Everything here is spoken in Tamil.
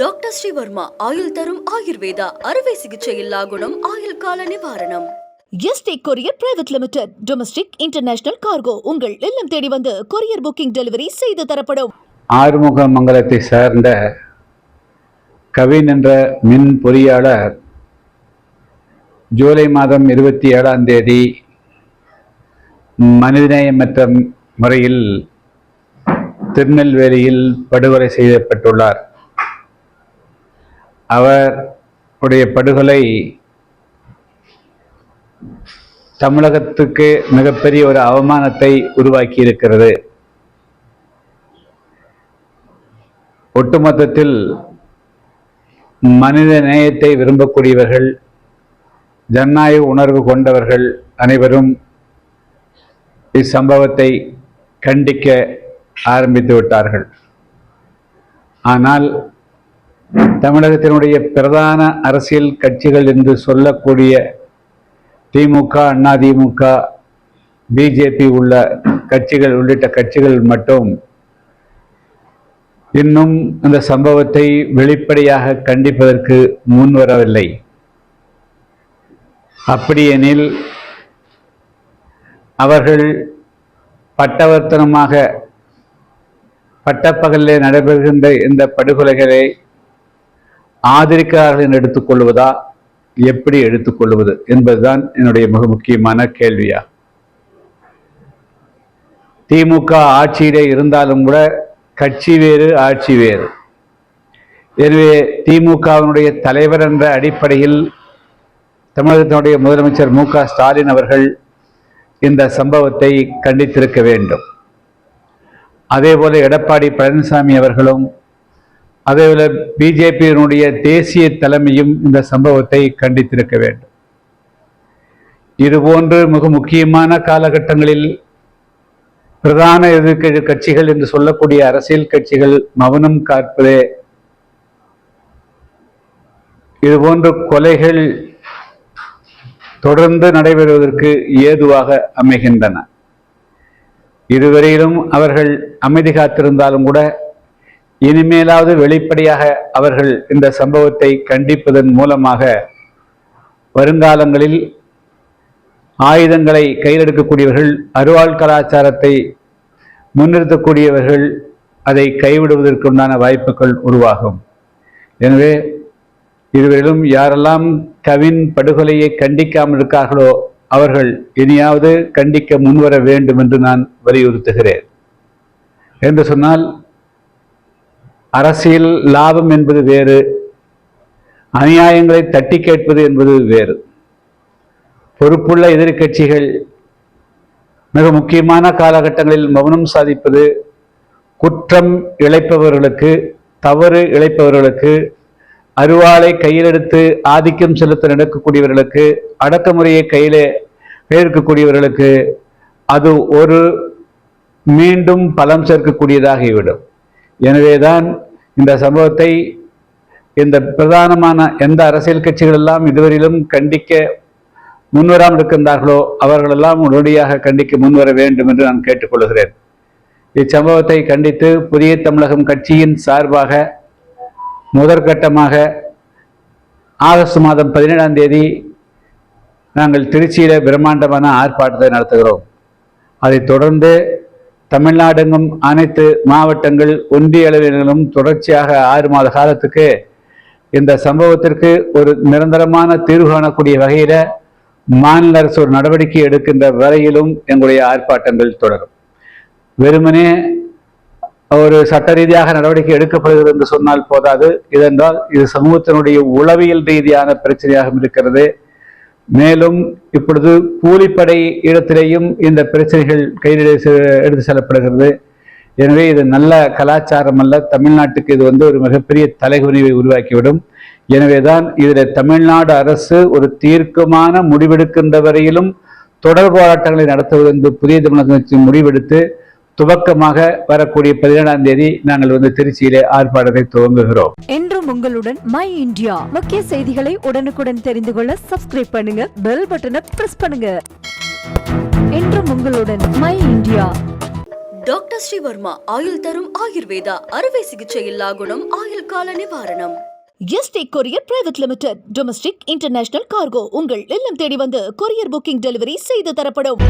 டாக்டர் ஸ்ரீவர்மா ஆயுள் தரும் ஆயுர்வேதா அறுவை சிகிச்சையில்லா குணம் ஆயுள் கால நிவாரணம். ST courier private limited domestic international cargo உங்கள் இல்லம் தேடி வந்து கொரியர் புக்கிங் டெலிவரி செய்து தரப்படும். ஆறுமுக மங்கலத்தை சார்ந்த கவின் என்ற மின் பொறியாளர் ஜூலை மாதம் இருபத்தி ஏழாம் தேதி மனிதநேயமற்ற முறையில் திருநெல்வேலியில் படுகொலை செய்யப்பட்டுள்ளார். அவருடைய படுகொலை தமிழகத்துக்கு மிகப்பெரிய ஒரு அவமானத்தை உருவாக்கி இருக்கிறது ஒட்டுமொத்தத்தில் மனித நேயத்தை விரும்பக்கூடியவர்கள் ஜனநாயக உணர்வு கொண்டவர்கள் அனைவரும் இச்சம்பவத்தை கண்டிக்க ஆரம்பித்து விட்டார்கள். ஆனால் தமிழகத்தினுடைய பிரதான அரசியல் கட்சிகள் என்று சொல்லக்கூடிய திமுக அண்ணா திமுக பிஜேபி உள்ள கட்சிகள் உள்ளிட்ட கட்சிகள் மட்டும் இன்னும் அந்த சம்பவத்தை வெளிப்படையாக கண்டிப்பதற்கு முன்வரவில்லை அப்படியெனில் அவர்கள் பட்டவர்த்தனமாக பட்டப்பகலில் நடைபெறுகின்ற இந்த படுகொலைகளை ஆதரிக்கிறார்கள் என்று எடுத்துக்கொள்வதா? எப்படி எடுத்துக்கொள்வது என்பதுதான் என்னுடைய மிக முக்கியமான கேள்வியா? திமுக ஆட்சியிலே இருந்தாலும் கூட கட்சி வேறு ஆட்சி வேறு. எனவே திமுகவினுடைய தலைவர் என்ற அடிப்படையில் தமிழகத்தினுடைய முதலமைச்சர் மு க ஸ்டாலின் அவர்கள் இந்த சம்பவத்தை கண்டித்திருக்க வேண்டும். அதேபோல எடப்பாடி பழனிசாமி அவர்களும் அதேபோல பிஜேபியினுடைய தேசிய தலைமையும் இந்த சம்பவத்தை கண்டித்திருக்க வேண்டும். இதுபோன்று மிக முக்கியமான காலகட்டங்களில் பிரதான எதிர்க்கட்சி கட்சிகள் என்று சொல்லக்கூடிய அரசியல் கட்சிகள் மௌனம் காப்பதே இதுபோன்ற கொலைகள் தொடர்ந்து நடைபெறுவதற்கு ஏதுவாக அமைகின்றன. இதுவரையிலும் அவர்கள் அமைதி காத்திருந்தாலும் கூட இனிமேலாவது வெளிப்படையாக அவர்கள் இந்த சம்பவத்தை கண்டிப்பதன் மூலமாக வருங்காலங்களில் ஆயுதங்களை கையில் எடுக்கக்கூடியவர்கள் அருவாள் கலாச்சாரத்தை முன்னிறுத்தக்கூடியவர்கள் அதை கைவிடுவதற்குண்டான வாய்ப்புகள் உருவாகும். எனவே இதுவரையிலும் யாரெல்லாம் கவின் படுகொலையை கண்டிக்காமல் இருக்கார்களோ அவர்கள் இனியாவது கண்டிக்க முன்வர வேண்டும் என்று நான் வலியுறுத்துகிறேன். என்று சொன்னால் அரசியல் லாபம் என்பது வேறு அநியாயங்களை தட்டி கேட்பது என்பது வேறு. பொறுப்புள்ள எதிர்க்கட்சிகள் மிக முக்கியமான காலகட்டங்களில் மௌனம் சாதிப்பது குற்றம் இழைப்பவர்களுக்கு தவறு இழைப்பவர்களுக்கு அருவாளை கையில் எடுத்து ஆதிக்கம் செலுத்த நடக்கக்கூடியவர்களுக்கு அடக்குமுறையை கையிலே எடுக்கக்கூடியவர்களுக்கு அது ஒரு மீண்டும் பலம் சேர்க்கக்கூடியதாகிவிடும். எனவேதான் இந்த சம்பவத்தை இந்த பிரதானமான எந்த அரசியல் கட்சிகள் எல்லாம் இதுவரையிலும் கண்டிக்க முன்வராமல் இருக்கின்றார்களோ அவர்களெல்லாம் உடனடியாக கண்டிக்க முன்வர வேண்டும் என்று நான் கேட்டுக்கொள்கிறேன். இச்சம்பவத்தை கண்டித்து புதிய தமிழகம் கட்சியின் சார்பாக முதற்கட்டமாக ஆகஸ்ட் மாதம் பதினேழாம் தேதி நாங்கள் திருச்சியில் பிரம்மாண்டமான ஆர்ப்பாட்டத்தை நடத்துகிறோம். அதைத் தொடர்ந்து தமிழ்நாடெங்கும் அனைத்து மாவட்டங்கள் ஒன்றிய அளவிலும் தொடர்ச்சியாக ஆறு மாத காலத்துக்கு இந்த சம்பவத்திற்கு ஒரு நிரந்தரமான தீர்வு காணக்கூடிய வகையில் மாநில அரசு ஒரு நடவடிக்கை எடுக்கின்ற வரையிலும் எங்களுடைய ஆர்ப்பாட்டங்கள் தொடரும். வெறுமனே ஒரு சட்ட ரீதியாக நடவடிக்கை எடுக்கப்படுகிறது என்று சொன்னால் போதாது. இதென்றால் இது சமூகத்தினுடைய உளவியல் ரீதியான பிரச்சனையாகவும் இருக்கிறது. மேலும் இப்பொழுது கூலிப்படை இடத்திலேயும் இந்த பிரச்சனைகள் கையில் எடுத்து செல்லப்படுகிறது. எனவே இது நல்ல கலாச்சாரம் அல்ல. தமிழ்நாட்டுக்கு இது வந்து ஒரு மிகப்பெரிய தலைகுனிவை உருவாக்கிவிடும். எனவேதான் இதில் தமிழ்நாடு அரசு ஒரு தீர்க்கமான முடிவெடுக்கின்ற வரையிலும் தொடர் போராட்டங்களை நடத்துவது என்று புதிய தமிழகத்தின் முடிவெடுத்து துவக்கமாக வரக்கூடிய பதினேழாம் தேதி நாங்கள் வந்து திருச்சியிலே ஆர்ப்பாட்டத்தை துவங்குகிறோம். என்றும் உங்களுடன் மை இந்தியா முக்கிய செய்திகளை உடனுக்குடன் தெரிந்து கொள்ள சப்ஸ்கிரைப் பண்ணுங்க பெல் பட்டனை பிரஸ் பண்ணுங்க. என்றும் உங்களுடன் மை இந்தியா டாக்டர் ஸ்ரீவர்மா ஆயுள் தரும் ஆயுர்வேதா அறுவை சிகிச்சை இல்லா குணம் ஆயுள் கால நிவாரணம். ST courier private limited domestic international cargo உங்கள் இல்லம் தேடி வந்து கொரியர் புக்கிங் டெலிவரி செய்து தரப்படும்.